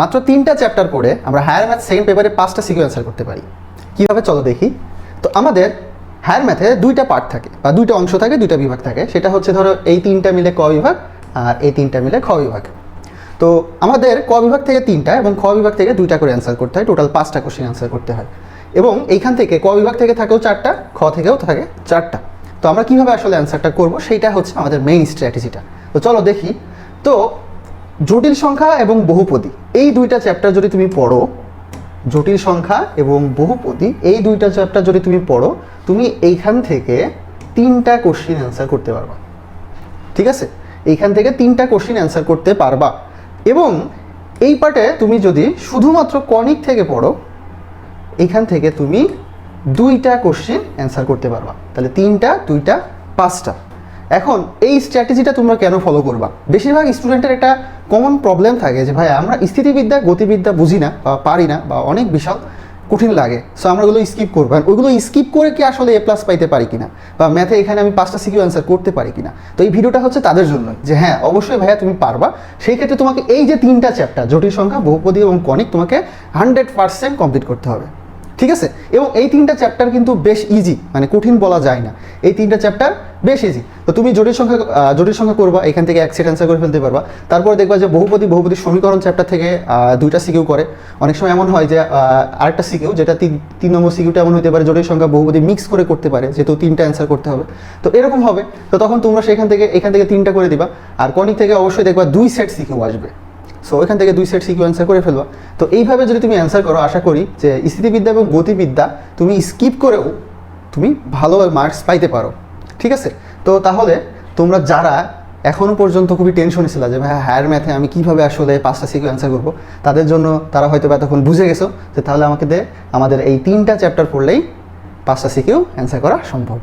মাত্র তিনটা চ্যাপ্টার পড়ে আমরা হায়ার ম্যাথ সেকেন্ড পেপারে পাঁচটা সিকিউ অ্যান্সার করতে পারি। কীভাবে চলো দেখি? তো আমাদের হায়ার ম্যাথে দুইটা পার্ট থাকে, বা দুইটা অংশ থাকে, দুইটা বিভাগ থাকে। সেটা হচ্ছে ধরো এই তিনটা মিলে ক বিভাগ আর এই তিনটা মিলে খ বিভাগ। তো আমাদের ক বিভাগ থেকে তিনটা এবং খ বিভাগ থেকে দুইটা করে অ্যান্সার করতে হয় টোটাল পাঁচটা কোশ্চেন অ্যান্সার করতে হয়। এবং এইখান থেকে ক বিভাগ থেকে থাকেও চারটা, খ থেকেও থাকে চারটা। তো আমরা কীভাবে আসলে অ্যান্সারটা করব? সেইটা হচ্ছে আমাদের মেইন স্ট্র্যাটেজিটা তো চলো দেখি। তো জটিল সংখ্যা এবং বহুপদী। এই দুইটা চ্যাপ্টার যদি তুমি পড়ো, জটিল সংখ্যা এবং বহুপদী, এই দুইটা চ্যাপ্টার যদি তুমি পড়ো, তুমি এইখান থেকে তিনটা কোশ্চিন অ্যান্সার করতে পারবা। ঠিক আছে? এইখান থেকে তিনটা কোশ্চিন অ্যান্সার করতে পারবা। এবং এই পার্টে তুমি যদি শুধুমাত্র কনিক থেকে পড়ো এখান থেকে তুমি দুইটা কোশ্চেন অ্যান্সার করতে পারবা। তাহলে তিনটা, দুইটা, পাঁচটা। এখন এই স্ট্র্যাটেজিটা তোমরা কেন ফলো করবা? বেশিরভাগ স্টুডেন্টের একটা কমন প্রবলেম থাকে যে, ভাই, আমরা স্থিতিবিদ্যা, গতিবিদ্যা বুঝি না বা পারি না বা অনেক বিশাল, কঠিন লাগে। সো আমরা ওগুলো স্কিপ করব। আর ওইগুলো স্কিপ করে কি আসলে এ প্লাস পাইতে পারি কিনা? বা ম্যাথে এখানে আমি পাঁচটা সিকিউ অ্যান্সার করতে পারি কিনা? তো এই ভিডিওটা হচ্ছে তাদের জন্য যে হ্যাঁ অবশ্যই ভাইয়া তুমি পারবা। সেই ক্ষেত্রে তোমাকে এই যে তিনটা চ্যাপ্টার জটিল সংখ্যা, বহুপদী এবং কনিক, তোমাকে হান্ড্রেড পার্সেন্ট কমপ্লিট করতে হবে। ঠিক আছে? এবং এই তিনটা চ্যাপ্টার কিন্তু বেশ ইজি মানে কঠিন বলা যায় না। এই তিনটা চ্যাপ্টার বেশ ইজি তো তুমি জটিল সংখ্যা জটিল সংখ্যা করবা, এখান থেকে এক সেট অ্যান্সার করে ফেলতে পারবা। তারপর দেখবা যে বহুপতি বহুপতি সমীকরণ চ্যাপ্টার থেকে দুইটা সিকিউ করে। অনেক সময় এমন হয় যে আরেকটা সিকিউ যেটা তিন তিন নম্বর সিকিউটা এমন হতে পারে, জটিল সংখ্যা বহুপদী মিক্স করে করতে পারে, যেহেতু তিনটা অ্যান্সার করতে হবে। তো এরকম হবে। তো তখন তোমরা সেখান থেকে, এখান থেকে তিনটা করে দিবা। আর কনিক থেকে অবশ্যই দেখবা দুই সেট সিকিউ আসবে। সো ওইখান থেকে দুই সেট সিকিউ অ্যান্সার করে ফেলবা। তো এইভাবে যদি তুমি অ্যান্সার করো, আশা করি যে স্থিতিবিদ্যা এবং গতিবিদ্যা তুমি স্কিপ করেও তুমি ভালো মার্কস পাইতে পারো। ঠিক আছে? তো তাহলে তোমরা যারা এখনও পর্যন্ত খুবই টেনশনে ছিল যে ভাই হায়ার ম্যাথে আমি কীভাবে আসলে পাঁচটা সিকিউ অ্যান্সার করব? তাদের জন্য তারা হয়তো তখন বুঝে গেছো যে, তাহলে আমাকে দে, আমাদের এই তিনটা চ্যাপ্টার পড়লেই পাঁচটা সিকিউ অ্যান্সার করা সম্ভব।